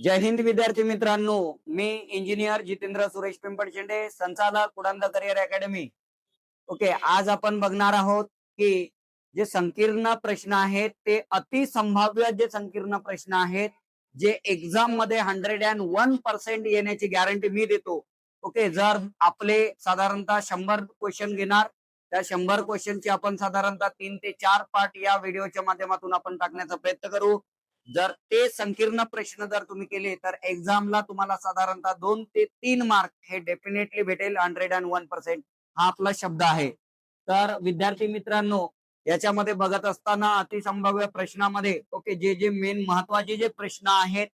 जय हिंद विद्यार्थी मित्रांनो. मी इंजिनियर जितेंद्र सुरेश पिंपळशेंडे संचालक उडंद करिअर अकॅडमी ओके आज आपण बघणार आहोत की जे संकीर्ण प्रश्न आहेत ते अतिसंभाव्य जे संकीर्ण प्रश्न आहेत जे एक्झाममध्ये हंड्रेड अँड वन पर्सेंट येण्याची गॅरंटी मी देतो. ओके जर आपले साधारणतः शंभर क्वेश्चन घेणार त्या शंभर क्वेश्चनचे आपण साधारणतः तीन ते चार पार्ट या व्हिडिओच्या माध्यमातून आपण टाकण्याचा प्रयत्न करू. जर ते संकीर्ण प्रश्न जर तुम्ही केले तर एक्झामला तुम्हाला साधारणतः दोन ते तीन मार्क हे डेफिनेटली भेटेल हंड्रेड अँड वन पर्सेंट हा आपला शब्द आहे. तर विद्यार्थी मित्रांनो याच्यामध्ये बघत असताना अतिसंभाव्य प्रश्नामध्ये ओके जे जे मेन महत्त्वाचे जे प्रश्न आहेत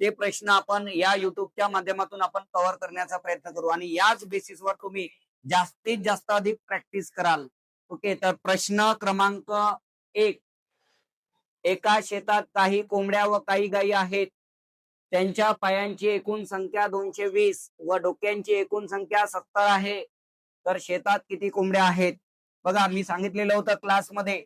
ते प्रश्न आपण या युट्यूबच्या माध्यमातून आपण कव्हर करण्याचा प्रयत्न करू. आणि याच बेसिसवर तुम्ही जास्तीत जास्त अधिक प्रॅक्टिस कराल. ओके तर प्रश्न क्रमांक एक एका शेतात काही कोंबड्या व काही गायी आहेत. त्यांच्या पायांची एकूण संख्या दोनशे वीस व डोक्यांची एकूण संख्या सत्तर आहे. तर शेतात किती कोंबड्या आहेत? बघा मी सांगितलेलं होतं क्लासमध्ये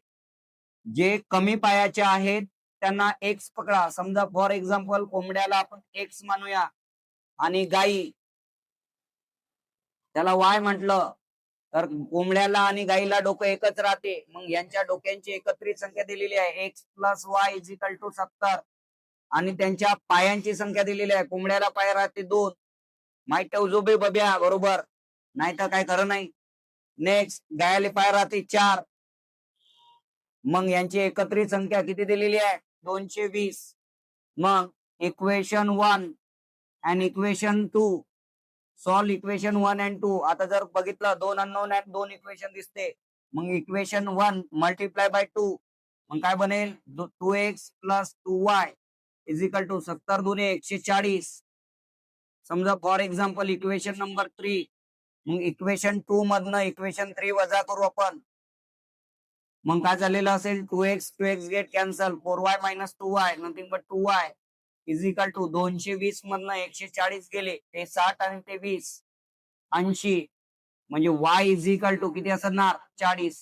जे कमी पायाचे आहेत त्यांना एक्स पकडा. समजा फॉर एक्झाम्पल कोंबड्याला आपण एक्स मानूया आणि गाई त्याला वाय म्हटलं तर कोंबड्याला आणि गाईला डोकं एकच राहते. मग यांच्या डोक्यांची एकत्रित संख्या दिलेली आहे. X plus Y is equal to सत्तर. आणि त्यांच्या पायांची संख्या दिलेली आहे. कोंबड्याला पाय राहते दोन. माहीत उजोबे बब्या बरोबर. नाही तर काय खरं नाही. नेक्स्ट गायाले पाय राहते चार. मग यांची एकत्रित संख्या किती दिलेली आहे? दोनशे वीस. मग equation one and equation two solve equation one and two. आता जर बघितलं दोन अननोन अँड दोन इक्वेशन दिसते. मग equation one multiply by two मग काय बनेल? Two X plus two Y is equal to सत्तर दोन्ही एकशे चाळीस. समजा for example equation number three मग इक्वेशन टू मधनं इक्वेशन थ्री वजा करू आपण. मग काय झालेलं असेल? Two X two X get cancel four Y minus two Y nothing but two Y is equal to दोनशे वीस मधनं एकशे चाळीस गेले ते साठ आणि ते वीस. ऐंशी म्हणजे वाय इज इक्वल टू किती असणार? चाळीस.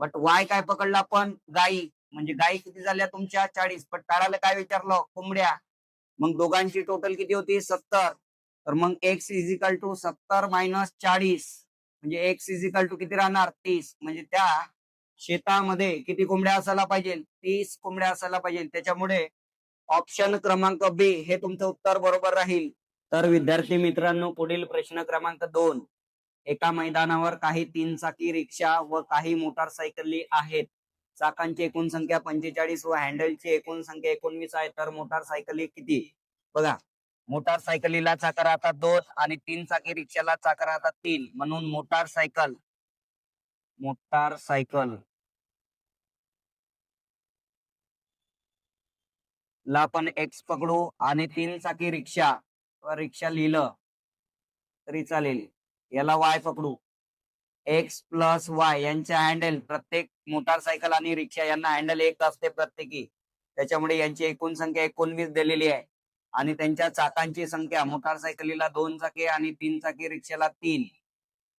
बट वाय काय पकडला आपण? गाई. म्हणजे गाई किती झाल्या तुमच्या? चाळीस. पण टाळाला काय विचारलं? कोंबड्या. मग दोघांची टोटल किती होती? सत्तर. तर मग एक्स इजिकल टू सत्तर मायनस चाळीस. म्हणजे एक्स इजिकल टू किती राहणार? तीस. म्हणजे त्या शेतामध्ये किती कोंबड्या असायला पाहिजे? तीस कोंबड्या असायला पाहिजे. त्याच्यामुळे ऑप्शन क्रमांक बी हे तुमचं उत्तर बरोबर राहील. तर विद्यार्थी मित्रांनो पुढील प्रश्न क्रमांक दोन. एका मैदानावर काही तीन चाकी रिक्षा व काही मोटारसायकली आहेत. चाकांची एकूण संख्या पंचेचाळीस व हँडलची एकूण संख्या एकोणवीस आहे. तर मोटारसायकली किती? बघा मोटारसायकलीला चाका राहतात दोन आणि तीन चाकी रिक्षाला चाका राहतात तीन. म्हणून मोटारसायकल मोटारसायकल. ला आपण एक्स पकडू आणि तीन चाकी रिक्षा रिक्षा लिहिलं तरी चालेल. याला वाय पकडू. एक्स प्लस वाय यांच्या हँडल प्रत्येक मोटारसायकल आणि रिक्षा यांना हँडल एक असते प्रत्येकी. त्याच्यामुळे यांची एकूण संख्या एकोणवीस दिलेली आहे. आणि त्यांच्या चाकांची संख्या मोटारसायकलीला दोन चाके आणि तीन चाकी रिक्षाला तीन.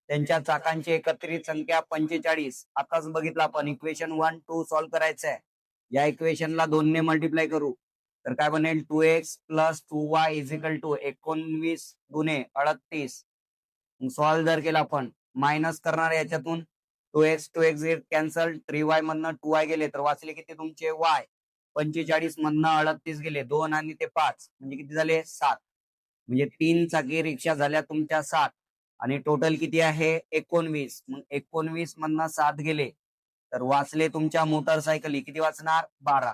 त्यांच्या चाकांची एकत्रित संख्या पंचेचाळीस. आताच बघितलं आपण इक्वेशन वन टू सॉल्व्ह करायचं आहे या इक्वेशनला दोनने मल्टिप्लाय करू. तर काय बनेल? Two X plus two Y is equal to एकोणवीस गुणे अडतीस. सॉल्व्ह जर केला आपण मायनस करणार याच्यातून two X two X cancel three Y मधनं टू वाय गेले तर वाचले किती तुमचे? वाय पंचेचाळीस मधनं अडतीस गेले दोन आणि ते पाच म्हणजे किती झाले? सात. म्हणजे तीन चाकी रिक्षा झाल्या तुमच्या सात. आणि टोटल किती आहे? एकोणवीस. मग एकोणवीस मधनं सात गेले तर वाचले तुमच्या मोटारसायकली किती वाचणार? बारा.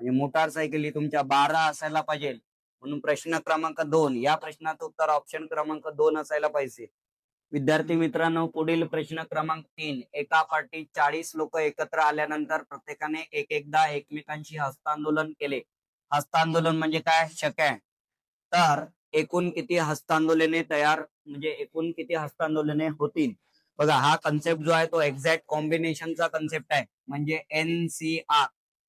म्हणजे मोटारसायकली तुमच्या बारा असायला पाहिजे. म्हणून प्रश्न क्रमांक दोन या प्रश्नाचं उत्तर ऑप्शन क्रमांक दोन असायला पाहिजे. विद्यार्थी मित्रांनो पुढील प्रश्न क्रमांक तीन एका पार्टीत चाळीस लोक एकत्र आल्यानंतर प्रत्येकाने एक एकदा एकमेकांशी हस्तांदोलन केले. हस्तांदोलन म्हणजे काय? शक्य आहे. तर एकूण किती हस्तांदोलने तयार म्हणजे एकूण किती हस्तांदोलने होतील? बघा हा कन्सेप्ट जो आहे तो एक्झॅक्ट कॉम्बिनेशनचा कन्सेप्ट आहे. म्हणजे एन सी आर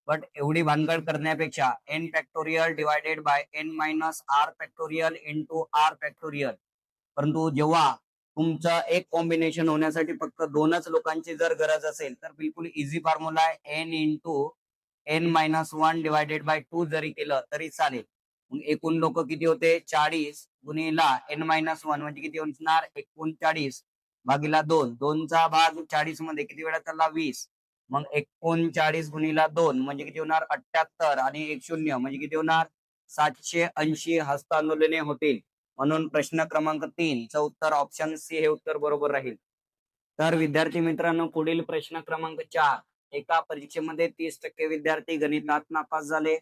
बट एवढी भानगड करण्यापेक्षा N factorial divided by N minus R factorial into R factorial परंतु जेव्हा तुमचं एक कॉम्बिनेशन होण्यासाठी फक्त दोनच लोकांची जर गरज असेल तर बिलकुल इझी फॉर्म्युला आहे N into N minus one divided by two जरी केलं तरी चालेल. मग एकूण लोक किती होते? चाळीस गुणिला एन मायनस वन म्हणजे किती होणार? एकोणचाळीस भागीला दोन. दोनचा भाग चाळीसमध्ये किती वेळा चालला? वीस. मग एकोणचाळीस गुणीला दोन म्हणजे किती होणार? अठ्याहत्तर आणि एक शून्य म्हणजे किती होणार? सातशे ऐंशी हस्तांदोलने होतील. म्हणून प्रश्न क्रमांक तीन च उत्तर ऑप्शन सी हे उत्तर बरोबर राहील. तर विद्यार्थी मित्रांनो पुढील प्रश्न क्रमांक चार. एका परीक्षेमध्ये तीस टक्के विद्यार्थी गणितात नापास झाले.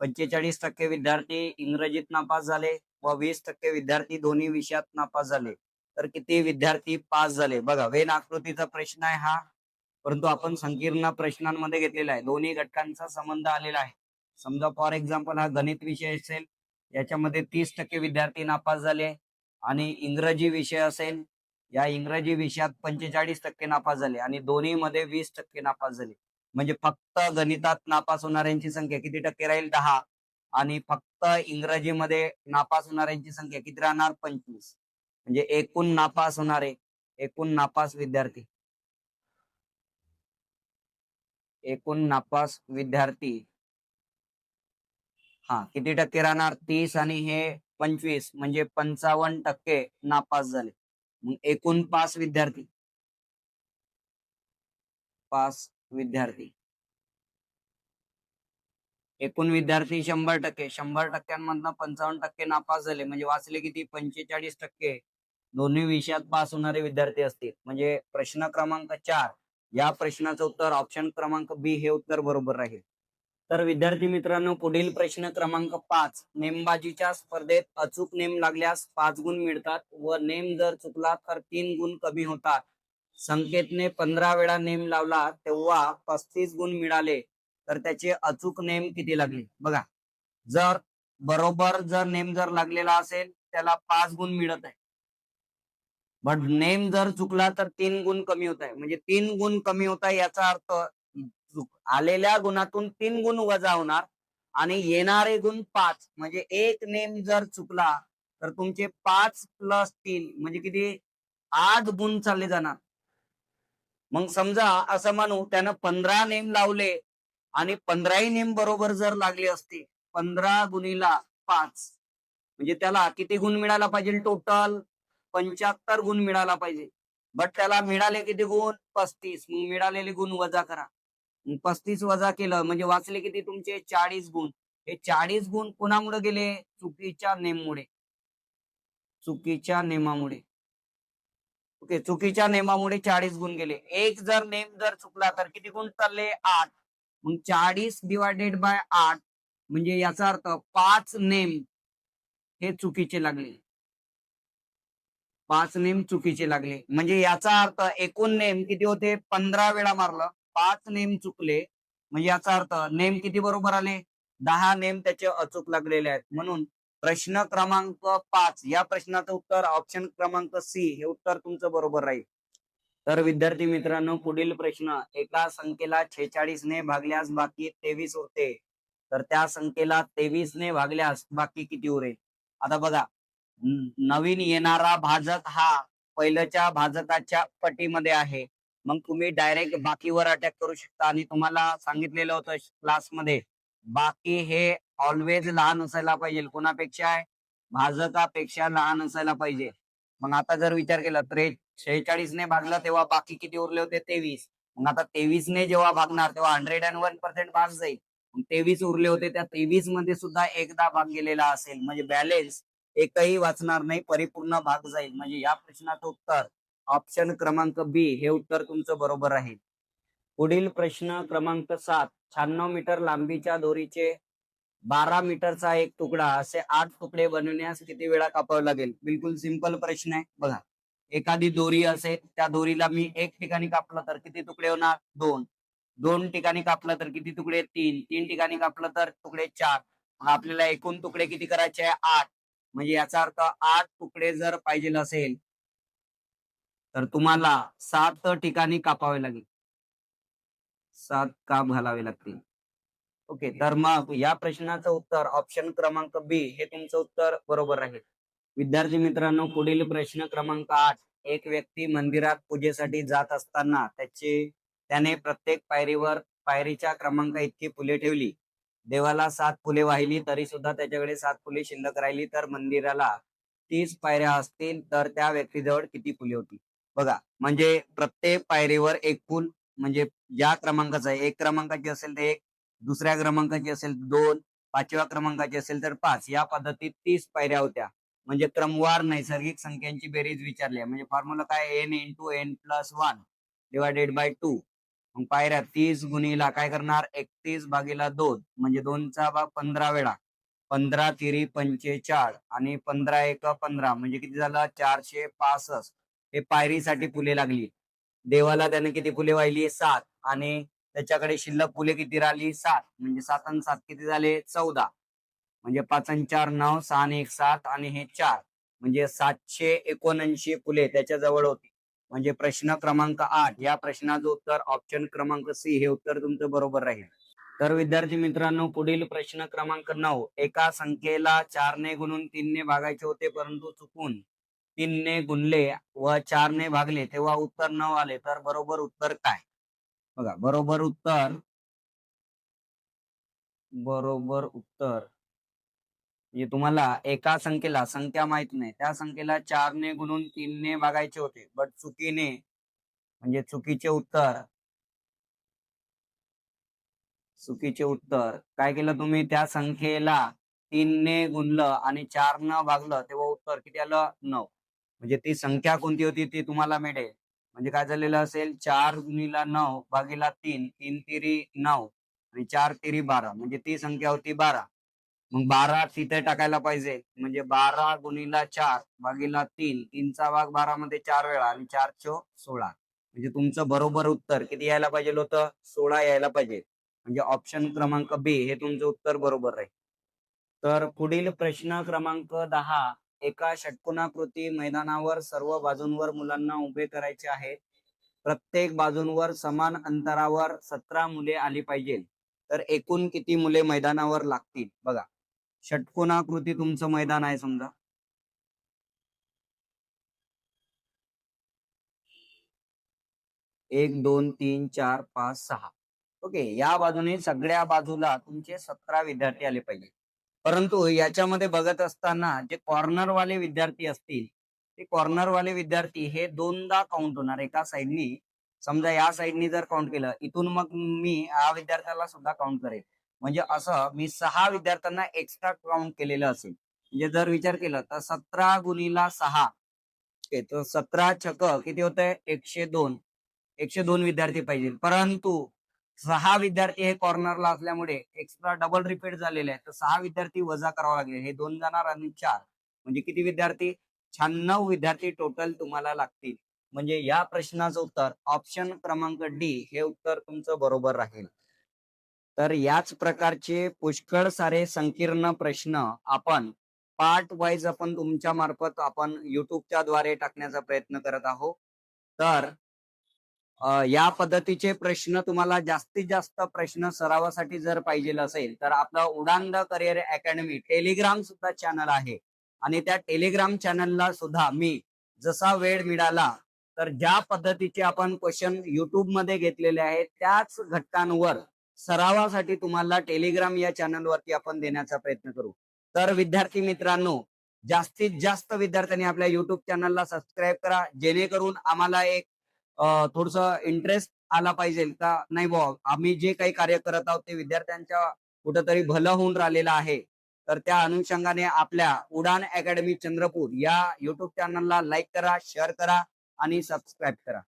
पंचेचाळीस टक्के विद्यार्थी इंग्रजीत नापास झाले व वीस टक्के विद्यार्थी दोन्ही विषयात नापास झाले. तर किती विद्यार्थी पास झाले? बघा वेन आकृतीचा प्रश्न आहे हा. परंतु आपण संकीर्ण प्रश्नांमध्ये घेतलेला आहे. दोन्ही घटकांचा संबंध आलेला आहे. समजा फॉर एक्झाम्पल हा गणित विषय असेल याच्यामध्ये तीस टक्के विद्यार्थी नापास झाले आणि इंग्रजी विषय असेल या इंग्रजी विषयात पंचेचाळीस टक्के नापास झाले आणि दोन्ही मध्ये वीस टक्के नापास झाले. म्हणजे फक्त गणितात नापास होणाऱ्यांची संख्या किती टक्के राहील? दहा. आणि फक्त इंग्रजीमध्ये नापास होणाऱ्यांची संख्या किती राहणार? पंचवीस. म्हणजे एकूण नापास होणारे एकूण नापास विद्यार्थी. एकूण नापास विद्यार्थी. हा किती टक्के राहणार? तीस आणि हे पंचवीस म्हणजे पंचावन्न टक्के नापास झाले. मग एकूण पास विद्यार्थी. पास विद्यार्थी. एकूण विद्यार्थी शंभर टक्के शंभर टक्क्यांमधनं पंचावन्न टक्के नापास झाले म्हणजे वाचले किती? पंचेचाळीस टक्के. दोन्ही विषयात पास होणारे विद्यार्थी असतील. म्हणजे प्रश्न क्रमांक चार या प्रश्नाचं उत्तर ऑप्शन क्रमांक बी हे उत्तर बरोबर राहील. तर विद्यार्थी मित्रांनो पुढील प्रश्न क्रमांक पाच. नेमबाजीच्या स्पर्धेत अचूक नेम लागल्यास पाच गुण मिळतात व नेम जर चुकला तर तीन गुण कमी होतात. संकेतने पंधरा वेळा नेम लावला तेव्हा पस्तीस गुण मिळाले तर त्याचे अचूक नेम किती लागले? बघा जर बरोबर जर नेम जर लागलेला असेल त्याला पाच गुण मिळत आहे. बट नेम जर चुकला तर तीन गुण कमी होत आहे. म्हणजे तीन गुण कमी होत आहे याचा अर्थ चुक- आलेल्या गुणातून तीन गुण वजा होणार आणि येणारे गुण पाच. म्हणजे एक नेम जर चुकला तर तुमचे पाच प्लस तीन म्हणजे किती? आठ गुण चालले जाणार. मग समजा असं म्हणू त्यानं पंधरा नेम लावले आणि पंधराही नेम बरोबर जर लागले असते पंधरा गुणीला पाच. म्हणजे त्याला किती गुण मिळाला पाहिजे टोटल पंच्याहत्तर गुण मिळाला पाहिजे. बट त्याला मिळाले किती गुण? पस्तीस. मिळालेले गुण वजा करा. पस्तीस वजा केलं म्हणजे वाचले किती तुमचे? चाळीस गुण. हे चाळीस गुण कोणामुळे गेले? चुकीच्या नेममुळे. चुकीच्या नेमामुळे. ओके चुकीच्या नेमामुळे चाळीस गुण गेले. एक जर नेम जर चुकला तर किती गुण चालले? आठ. मग चाळीस डिवायडेड बाय आठ म्हणजे याचा अर्थ पाच नेम हे चुकीचे लागले. पाच नेम चुकीचे लागले. म्हणजे याचा अर्थ एकूण नेम किती होते? पंधरा वेळा मारलं. पाच नेम चुकले. म्हणजे याचा अर्थ नेम किती बरोबर आले? दहा नेम त्याचे अचूक लागलेले आहेत. म्हणून प्रश्न क्रमांक पाच या प्रश्नाचं उत्तर ऑप्शन क्रमांक सी हे उत्तर तुमचं बरोबर राहील. तर विद्यार्थी मित्रांनो पुढील प्रश्न एका संख्येला छेचाळीस ने भागल्यास बाकी तेवीस होते तर त्या संख्येला तेवीस ने भागल्यास बाकी किती उरेल? आता बघा नवीन येणारा भाजक हा पहिल्याच्या भाजकाच्या पटीमध्ये आहे. मग तुम्ही डायरेक्ट बाकीवर अटॅक करू शकता. आणि तुम्हाला सांगितलेलं होतं क्लासमध्ये बाकी हे ऑलवेज लहान असायला पाहिजे. कोणापेक्षा आहे? भाजकापेक्षा लहान असायला पाहिजे. मग आता जर विचार केला तर शेहेचाळीस ने भागला तेव्हा बाकी किती उरले होते? तेवीस. मग आता तेवीस ने जेव्हा भागणार तेव्हा हंड्रेड अँड वन पर्सेंट भाग जाईल. तेवीस उरले होते त्या तेवीसमध्ये सुद्धा एकदा भाग गेलेला असेल. म्हणजे बॅलेन्स एकही वाचणार नाही परिपूर्ण भाग जाईल. म्हणजे या प्रश्नाचं उत्तर ऑप्शन क्रमांक बी हे उत्तर तुमचं बरोबर आहे. पुढील प्रश्न क्रमांक सात शहाण्णव मीटर लांबीच्या दोरीचे बारा मीटरचा एक तुकडा असे आठ तुकडे बनवण्यास किती वेळा कापावा लागेल? बिलकुल सिंपल प्रश्न आहे. बघा एखादी दोरी असेल त्या दोरीला मी एक ठिकाणी कापलं तर किती तुकडे होणार? दोन. दोन ठिकाणी कापलं तर किती तुकडे? तीन. तीन ठिकाणी कापलं तर तुकडे चार. मग आपल्याला एकूण तुकडे किती करायचे आहे? आठ. म्हणजे याचा अर्थ आठ तुकडे जर पाहिजे असेल तर तुम्हाला सात ठिकाणी कापावे लागेल. सात काप घालावे लागतील? ओके तर मग या प्रश्नाचं उत्तर ऑप्शन क्रमांक बी हे तुमचं उत्तर बरोबर राहील विद्यार्थी मित्रांनो पुढील प्रश्न क्रमांक आठ एक व्यक्ती मंदिरात पूजेसाठी जात असताना त्याचे त्याने प्रत्येक पायरीवर पायरीच्या क्रमांक इतकी फुले ठेवली. देवाला सात फुले वाहिली तरी सुद्धा त्याच्याकडे सात फुले शिल्लक राहिली तर मंदिराला तीस पायऱ्या असतील तर त्या व्यक्तीजवळ किती फुले होती? बघा म्हणजे प्रत्येक पायरीवर एक फुल म्हणजे ज्या क्रमांकाचं आहे एक क्रमांकाची असेल तर एक दुसऱ्या क्रमांकाची असेल तर दोन पाचव्या क्रमांकाची असेल तर पाच या पद्धतीत तीस पायऱ्या होत्या. म्हणजे क्रमवार नैसर्गिक संख्यांची बेरीज विचारली आहे. म्हणजे फॉर्म्युला काय N into N plus one divided by two मग पायऱ्या तीस गुणीला काय करणार? एकतीस भागीला दोन म्हणजे दोनचा भाग पंधरा वेळा. पंधरा तिरी पंचेचाळ आणि पंधरा एक पंधरा म्हणजे किती झालं? चारशे पासष्ट. हे पायरीसाठी फुले लागली. देवाला त्याने किती फुले वाहिली? सात. आणि त्याच्याकडे शिल्लक फुले किती राहिली? सात. म्हणजे सात आणि सात किती झाले? चौदा. म्हणजे पाच आणि चार नऊ सहा आणि एक सात आणि हे चार. म्हणजे सातशे एकोणऐंशी फुले त्याच्याजवळ होती. म्हणजे प्रश्न क्रमांक आठ. या प्रश्नाचं उत्तर ऑप्शन क्रमांक सी हे उत्तर तुमचं बरोबर राहील. तर विद्यार्थी मित्रांनो पुढील प्रश्न क्रमांक नऊ. एका संख्येला चारने गुणून तीनने भागायचे होते परंतु चुकून तीनने गुणले व चारने भागले. तेव्हा उत्तर नऊ आले. तर बरोबर उत्तर काय? बघा बरोबर उत्तर बरोबर उत्तर म्हणजे तुम्हाला एका संख्येला संख्या माहीत नाही. त्या संख्येला चारने गुणून तीनने भागायचे होते. बट चुकीने म्हणजे चुकीचे उत्तर. चुकीचे उत्तर. काय केलं तुम्ही? त्या संख्येला तीनने गुणलं आणि चार न भागलं तेव्हा उत्तर किती आलं? नऊ. म्हणजे ती संख्या कोणती होती? ती तुम्हाला मिळेल. म्हणजे काय झालेलं असेल? चार गुणीला नऊ भागीला तीन तीन तिरी नऊ आणि चार तिरी बारा. म्हणजे ती संख्या होती बारा. मग बारा तिथे टाकायला पाहिजे. म्हणजे बारा गुणीला चार भागीला तीन तीनचा भाग बारा मध्ये चार वेळा आणि चार चो सोळा. म्हणजे तुमचं बरोबर उत्तर किती यायला पाहिजे होतं? सोळा यायला पाहिजे. म्हणजे ऑप्शन क्रमांक बी हे तुमचं उत्तर बरोबर आहे. तर पुढील प्रश्न क्रमांक दहा एका षटकोनाकृती मैदानावर सर्व बाजूंवर मुलांना उभे करायचे आहे. प्रत्येक बाजूंवर समान अंतरावर सतरा मुले आली पाहिजे. तर एकूण किती मुले मैदानावर लागतील? बघा. षटकोनाकृती तुमचं मैदान आहे समजा. एक दोन तीन चार पाच सहा. ओके या बाजूने सगळ्या बाजूला तुमचे सतरा विद्यार्थी आले पाहिजे. परंतु याच्यामध्ये बघत असताना जे कॉर्नर वाले विद्यार्थी असतील ते कॉर्नर वाले विद्यार्थी हे दोनदा काउंट होणार एका साईडनी समजा या साईडनी जर काउंट केलं इथून मग मी या विद्यार्थ्याला सुद्धा काउंट करेल. म्हणजे असं मी सहा विद्यार्थ्यांना एक्स्ट्रा काउंट केलेलं असेल. म्हणजे जर विचार केला तर सतरा गुणीला सहा. तर सतरा छक किती होत आहे एकशे दोन. एकशे दोन विद्यार्थी पाहिजे. परंतु सहा विद्यार्थी हे कॉर्नरला असल्यामुळे एक्स्ट्रा डबल रिपीट झालेले आहे तर सहा विद्यार्थी वजा करावा लागेल. हे दोन जाणार आणि चार. म्हणजे किती विद्यार्थी? शहाण्णव विद्यार्थी टोटल तुम्हाला लागतील. म्हणजे या प्रश्नाचं उत्तर ऑप्शन क्रमांक डी हे उत्तर तुमचं बरोबर राहील. तर याच प्रकारचे पुष्कळ सारे संकीर्ण प्रश्न आपण पार्ट वाईज आपण तुमच्या मार्फत आपण युट्यूबच्या द्वारे टाकण्याचा प्रयत्न करत आहोत. तर या पद्धतीचे प्रश्न तुम्हाला जास्तीत जास्त प्रश्न सरावासाठी जर पाहिजे असेल तर आपलं Udaan the career academy telegram सुद्धा चॅनल आहे. आणि त्या टेलिग्राम चॅनलला सुद्धा मी जसा वेळ मिळाला तर ज्या पद्धतीचे आपण क्वेश्चन युट्यूबमध्ये घेतलेले आहेत त्याच घटकांवर सरावासाठी तुम्हाला टेलिग्राम या चॅनलवरती आपण देण्याचा प्रयत्न करू. तर विद्यार्थी मित्रांनो जास्तीत जास्त विद्यार्थ्यांनी आपल्या युट्यूब चॅनलला सबस्क्राईब करा जेणेकरून आम्हाला एक थोडस इंटरेस्ट आला पाहिजे. का नाही बॉ आम्ही जे काही कार्य करत आहोत ते विद्यार्थ्यांच्या कुठंतरी भलं होऊन राहिलेलं आहे. तर त्या अनुषंगाने आपल्या उडान अकॅडमी चंद्रपूर या युट्यूब चॅनलला लाईक करा शेअर करा आणि सबस्क्राईब करा.